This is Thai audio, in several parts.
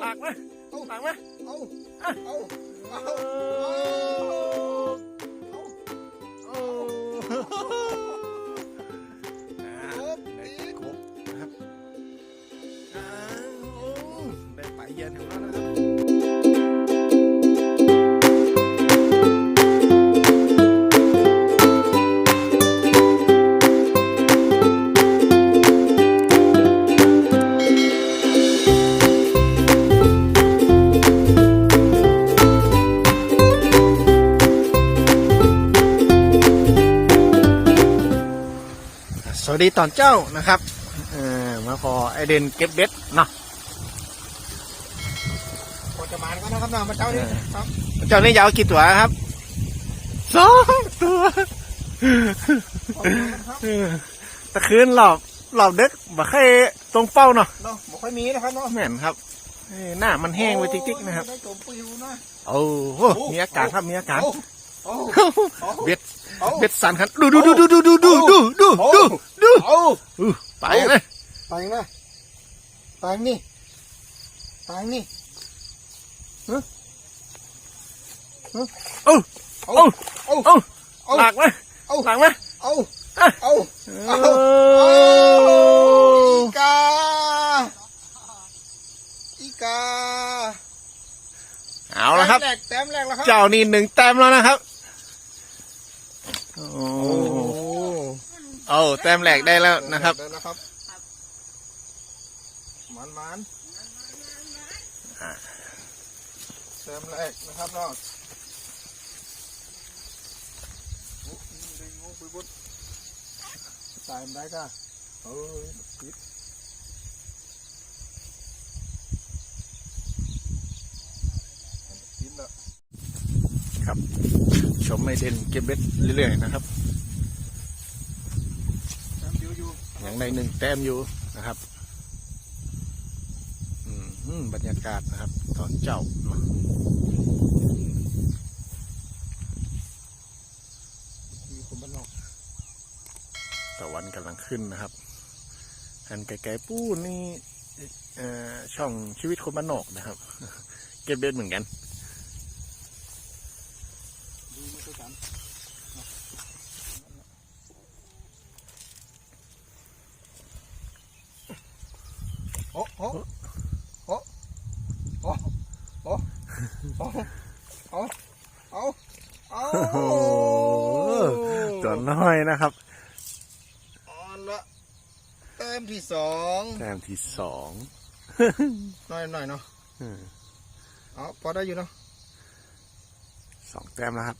หลากไหมหลากไหมเอาอะเอาเอา ดีตอนเจ้านะครับเออมาพอไอเดนเก็บเบ็ดเนาะกดจะมาก็นะครับนะมาเจ้านี่ครับเจ้านี่ยาวกี่ตัวครับสองตัวเออตะคืนหลอบหลอบเด็กบ่เคยตรงเป้าเนาะเนาะไม่ค่อยมีนะครับเนาะแม่นครับเออหน้ามันแห้งไปติ๊กๆนะครับได้จมปิวนะโอ้โหมีอากาศครับมีอากาศโอ้โอ้เบ็ดโอ้ เบ็ดสั่นครับดูดูดูดูดูดูดูดูดูดูดูโอ้อู้ไปเลยไปนะไปนี่ไปนี่ฮะฮะเอ้าเอาเอ้าเอาเอ้าเอาหลากไหมเอาหลากไหมเอาอะเอาโอ้อีกาอีกาเอาละครับแต้มแรกแต้มแรกแล้วครับเจ้านี่หนึ่งแต้มแล้วนะครับ โอ้โอ้เอาแต้มแรกได้แล้วนะครับ ได้แล้วครับมันมันแต้มแรกนะครับเนาะโอ้ยได้งูไปบดตายมันได้ก็เอ้ยปิดปิดละ ช มไม่เด่นเก็บเบ็ดเรื่อยๆนะครับแต้มเดียวอยู่อย่างใดหนึ่งแต้มอยู่นะครับอืมอืมบรรยากาศนะครับ ตอนเจ้ามามีคนบ้านนอกตะวันกำลังขึ้นนะครับหันไกลๆปู้นี่เอ่อช่องชีวิตคนบ้านนอกนะครับ เก็บเบ็ดเหมือนกัน ดูไม่ตัวกัน โอ้โอ้โอ้โอ้โอ้โอ้โอ้โอ้โอ้โหตัวน้อยนะครับอ่อนละแต้มที่สองแต้มที่สองน่อยหน่อยเนาะอืมเอาพอได้อยู่เนาะสองแต้มแล้วครับ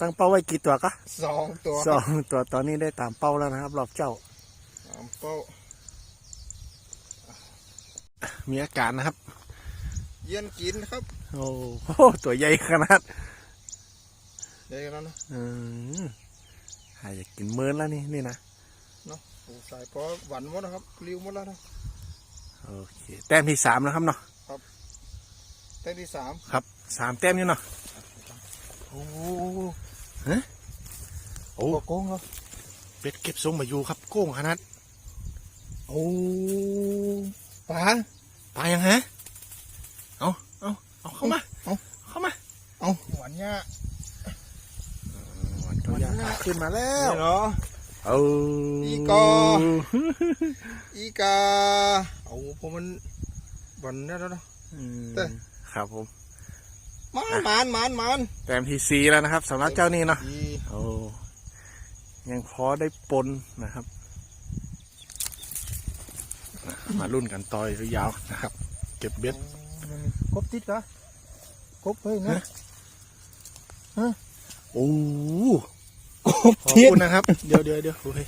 ตั้งเป้าไว้กี่ตัวก็สองตัวสองตัวตอนนี้ได้ตามเป้าแล้วนะครับ รอบเจ้าสามเป้า มีอาการนะครับ เย็นกินครับ โอ้โหตัวใหญ่ขนาดเดี๋ยวกันนะอืมหาอยากกินเมินแล้วนี่นี่นะเนาะโอ้สายพอหวันหมดนะครับริวหมดแล้วนะโอเคแต้มที่สามแล้วครับเนาะแต้มที่สามครับสามแต้มนี่เนาะโอ้โอ้โหโกงเหรอเป็ดเก็บทรงมาอยู่ครับโก้งขนาดโอ้ปลา ปลายังฮะ เอาเอาเอาเข้ามา เอาเข้ามา เอาหวานเนี่ยตัวยาขึ้นมาแล้วนี่เหรอเอาอีกออีกาเอาผมมันหวันเนี่ยแล้วเนาะอืมแต่ครับผมมันมันมันมันแต้มที่สี่แล้วนะครับสำหรับเจ้านี่เนาะอีโอ้ยังพอได้ปนนะครับ มารุ่นกันต่อยยาวๆนะครับ เก็บเบ็ดครบติดกะครบเฮ้ยนะโอ้ครบขอบติดคุณนะครับ เดี๋ยวเดี๋ยวเดี๋ยวโอเค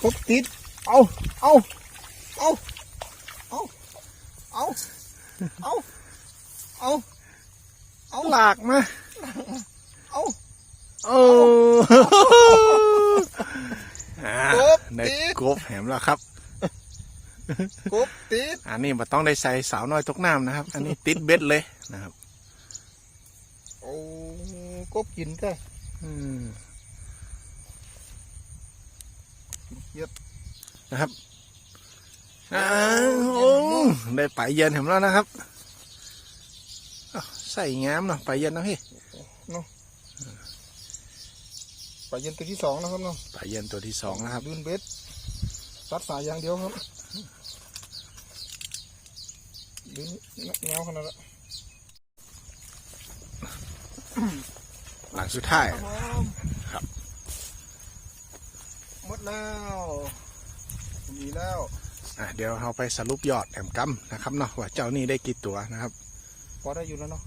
ครบติด เอาเอาเอาเอาเอาเอาเอาเอาหลากมาเอาโอ้อ่าได้กบแหมแล้วครับ ครบติด อันนี้มันต้องได้ใส่สาวน้อยตกน้ำนะครับ อันนี้ติดเบ็ดเลยนะครับ โอ้ครบกินก็อืมเยอะนะครับอ้าวโอ้ได้ไปเย็นเห็นแล้วนะครับอ้าวใส่งามเนาะไปเย็นเนาะพี่ปลาเย็นตัวที่สองนะครับเนาะไปเย็นตัวที่สองนะครับ ลืนเบ็ดตัดสายอย่างเดียวครับ ลืนเงาขนาดนั้นหลังสุดท้ายครับผมหมดแล้วมีแล้วอะเดี๋ยวเราไปสรุปยอดแอมกัมนะครับเนาะว่าเจ้านี่ได้กี่ตัวนะครับพอได้อยู่แล้วเนาะ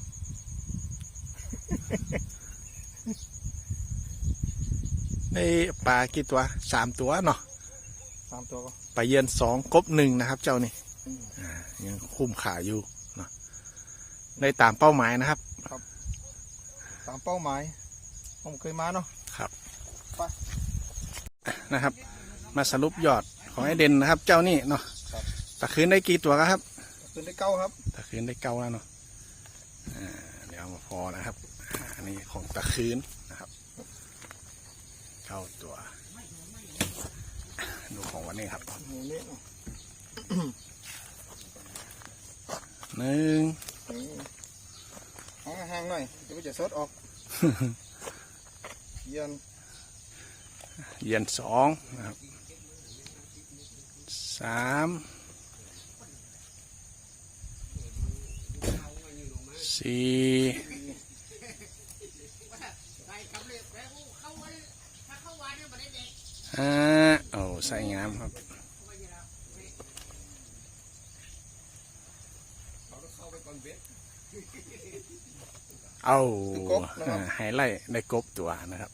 ได้ปลากี่ตัวสามตัวเนาะสามตัวก็ไปเยือนสองกบหนึ่งนะครับ เจ้านี่อืมอ่า ยังคุ้มขาอยู่เนาะได้ตามเป้าหมายนะครับ ตามเป้าหมาย ผมเคยมาเนาะนะครับ มาสรุปยอดของไอเด่นนะครับ เจ้านี่เนาะตะคืนได้กี่ตัวครับเป็นได้เก้าครับตะคืนได้เก้าแล้วเนาะอ่าเดี๋ยวเอามาพอนะครับอ่าอันนี้ของตะคืนนะครับเก้าตัวดูของวันนี้ครับ หมูนี่เนาะหนึ่งอืมเอาห่างๆหน่อยเดี๋ยวมันจะสดออก เย็นเหยียนสองนะครับสามสี่ห้าโอ้ใส่งามครับ เอาคือกบนะครับอ่าไฮไลท์ได้กบตัวนะครับ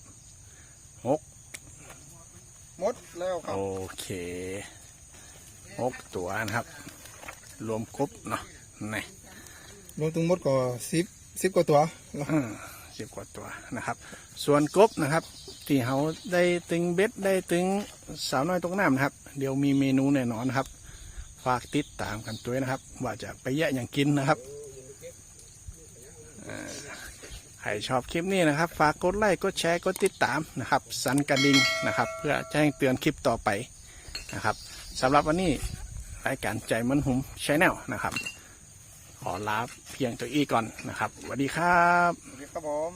หมดแล้วครับ โอเคหกตัวนะครับ รวมกบเนาะนี่รวมทั้งหมดก็สิบสิบกว่าตัวเนาะสิบกว่าตัวนะครับ ส่วนกบนะครับ ที่เขาได้ตึงเบ็ดได้ตึงสาวน้อยตกน้ำนะครับ เดี๋ยวมีเมนูแน่นอนนะครับ ฝากติดตามกันด้วยนะครับ ว่าจะไปแยะอย่างกินนะครับเอ่อ ใครชอบคลิปนี้นะครับ ฝากกดไลค์กดแชร์กดติดตามนะครับ สั่นกระดิ่งนะครับ เพื่อแจ้งเตือนคลิปต่อไปนะครับสำหรับวันนี้รายการใจมันหุมชแนลนะครับ ขอลาเพียงตัวอีก่อนนะครับสวัสดีครับ สวัสดีครับผม